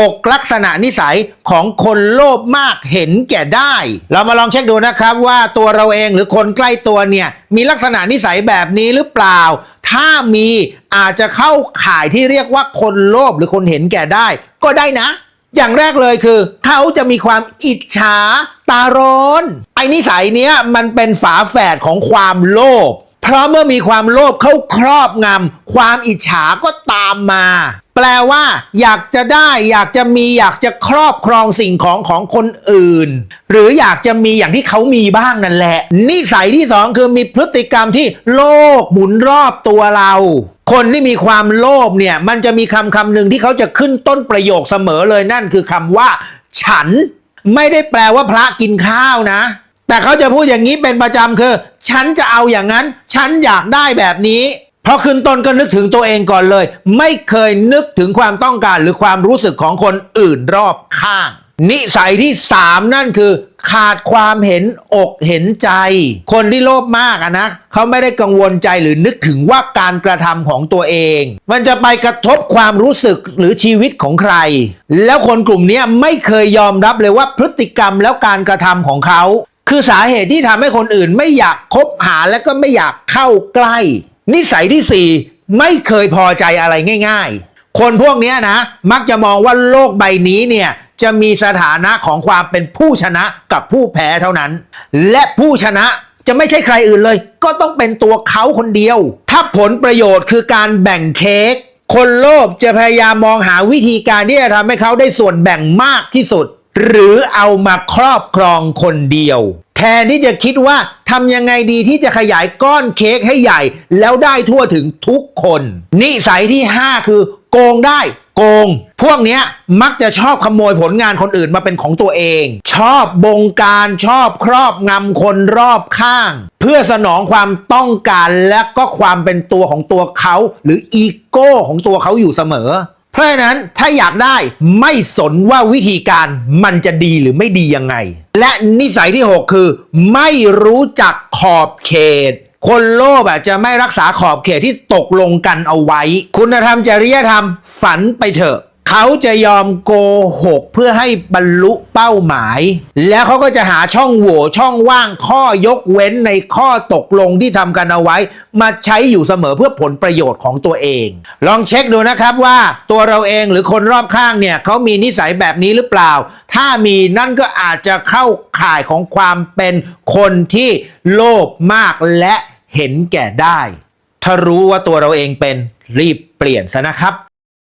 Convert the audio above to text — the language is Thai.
6 ลักษณะนิสัยของคนโลภมากเห็นแก่ได้ เรามาลองเช็คดูนะครับว่าตัวเราเองหรือคนใกล้ตัวเนี่ยมีลักษณะนิสัยแบบนี้หรือเปล่า ถ้ามีอาจจะเข้าข่ายที่เรียกว่าคนโลภหรือคนเห็นแก่ได้ ก็ได้นะ อย่างแรกเลยคือ เขาจะมีความอิจฉาตาร้อนไอ้นิสัยเนี้ยมันเป็นฝาแฝดของความโลภเพราะเมื่อมีความโลภเข้าครอบงำความอิจฉาก็ตามมา แปลว่า อยากจะได้อยากจะมีอยากจะครอบครองสิ่งของของคนอื่น หรืออยากจะมีอย่างที่เขามีบ้างนั่นแหละ นิสัยที่สองคือมีพฤติกรรมที่โลกหมุนรอบตัวเราคนที่มีความโลภเนี่ยมันจะมีคำคำหนึ่งที่เขาจะขึ้นต้นประโยคเสมอเลยนั่นคือคำว่า ฉัน ไม่ได้แปลว่าพระกินข้าวนะ แต่เขาจะพูดอย่างนี้เป็นประจำคือ ฉันจะเอาอย่างนั้น ฉันอยากได้แบบนี้ เพราะขึ้นต้นก็นึกถึงตัวเองก่อนเลย ไม่เคยนึกถึงความต้องการหรือความรู้สึกของคนอื่นรอบข้าง นิสัยที่สามนั่นคือ ขาดความเห็นอกเห็นใจ คนที่โลภมากอะนะเขาไม่ได้กังวลใจหรือนึกถึงว่าการกระทำของตัวเอง มันจะไปกระทบความรู้สึกหรือชีวิตของใคร แล้วคนกลุ่มนี้ไม่เคยยอมรับเลยว่าพฤติกรรมแล้วการกระทำของเขาคือสาเหตุที่ทำให้คนอื่นไม่อยากคบหาและก็ไม่อยากเข้าใกล้ นิสัยที่สี่ไม่เคยพอใจอะไรง่าย ๆ คนพวกนี้นะ มักจะมองว่าโลกใบนี้เนี่ยจะมีสถานะของความเป็นผู้ชนะกับผู้แพ้เท่านั้น และผู้ชนะจะไม่ใช่ใครอื่นเลย ก็ต้องเป็นตัวเขาคนเดียว ถ้าผลประโยชน์คือการแบ่งเค้กคนโลภจะพยายามมองหาวิธีการที่จะทำให้เขาได้ส่วนแบ่งมากที่สุด หรือเอามาครอบครองคนเดียว แทนที่จะคิดว่าทำยังไงดีที่จะขยายก้อนเค้กให้ใหญ่ แล้วได้ทั่วถึงทุกคน นิสัยที่ 5 คือ โกงได้โกง พวกเนี้ยมักจะชอบขโมยผลงานคนอื่นมาเป็นของตัวเอง ชอบบงการชอบครอบงำคนรอบข้าง เพื่อสนองความต้องการและก็ความเป็นตัวของตัวเขา หรืออีโก้ของตัวเขาอยู่เสมอ เพราะฉะนั้นถ้าอยากได้ไม่สนว่าวิธีการมันจะดีหรือไม่ดียังไง และนิสัยที่ 6 คือ ไม่รู้จักขอบเขต คนโลภอะจะไม่รักษาขอบเขตที่ตกลงกันเอาไว้ คุณธรรมจริยธรรมฝันไปเถอะ เขาจะยอมโกหกเพื่อให้บรรลุเป้าหมาย แล้วเขาก็จะหาช่องโหว่ช่องว่างข้อยกเว้นในข้อตกลงที่ทำกันเอาไว้ มาใช้อยู่เสมอเพื่อผลประโยชน์ของตัวเอง ลองเช็คดูนะครับว่าตัวเราเองหรือคนรอบข้างเนี่ยเขามีนิสัยแบบนี้หรือเปล่า ถ้ามีนั่นก็อาจจะเข้าข่ายของความเป็นคนที่โลภมากและเห็นแก่ได้ ถ้ารู้ว่าตัวเราเองเป็นรีบเปลี่ยนซะนะครับ